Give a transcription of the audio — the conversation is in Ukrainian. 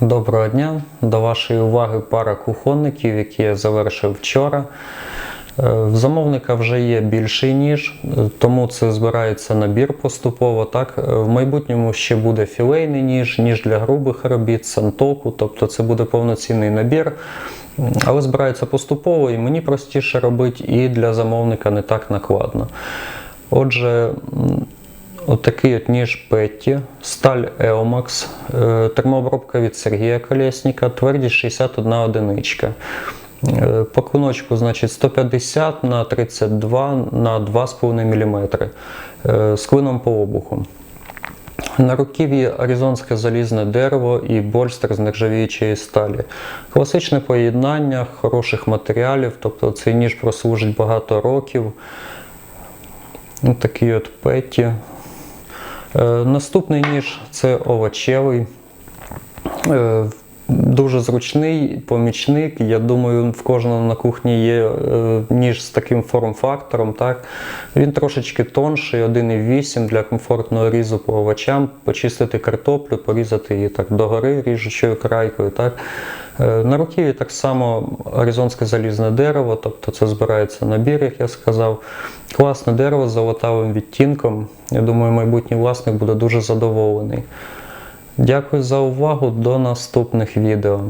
Доброго дня! До вашої уваги пара кухонників, які я завершив вчора. Е, В замовника вже є більший ніж, тому це збирається набір поступово. Так, Е, в майбутньому ще буде філейний ніж, ніж для грубих робіт, сантоку, тобто це буде повноцінний набір. Але збирається поступово і мені простіше робити, і для замовника не так накладно. Отже, Отакий от ніж Петті, сталь Eomax, е, термообробка від Сергія Колєсніка, твердість 61 одиничка. Е, По клиночку, значить, 150 на 32 на 2,5 мм е, з клином по обуху. На руків'ї аризонське залізне дерево і больстер з нержавіючої сталі. Класичне поєднання хороших матеріалів, тобто цей ніж прослужить багато років. Такий от Петті. Е, Наступний ніж це овочевий. Дуже зручний помічник. Я думаю, в кожного на кухні є е, ніж з таким форм-фактором. Так? Він трошечки тонший, 1,8 для комфортного різу по овочам, почистити картоплю, порізати її так догори ріжучою крайкою. Так? Е, На руків'ї так само аризонське залізне дерево, тобто це збирається набір, як я сказав. Класне дерево з золотавим відтінком. Я думаю, майбутній власник буде дуже задоволений. Дякую за увагу. До наступних відео.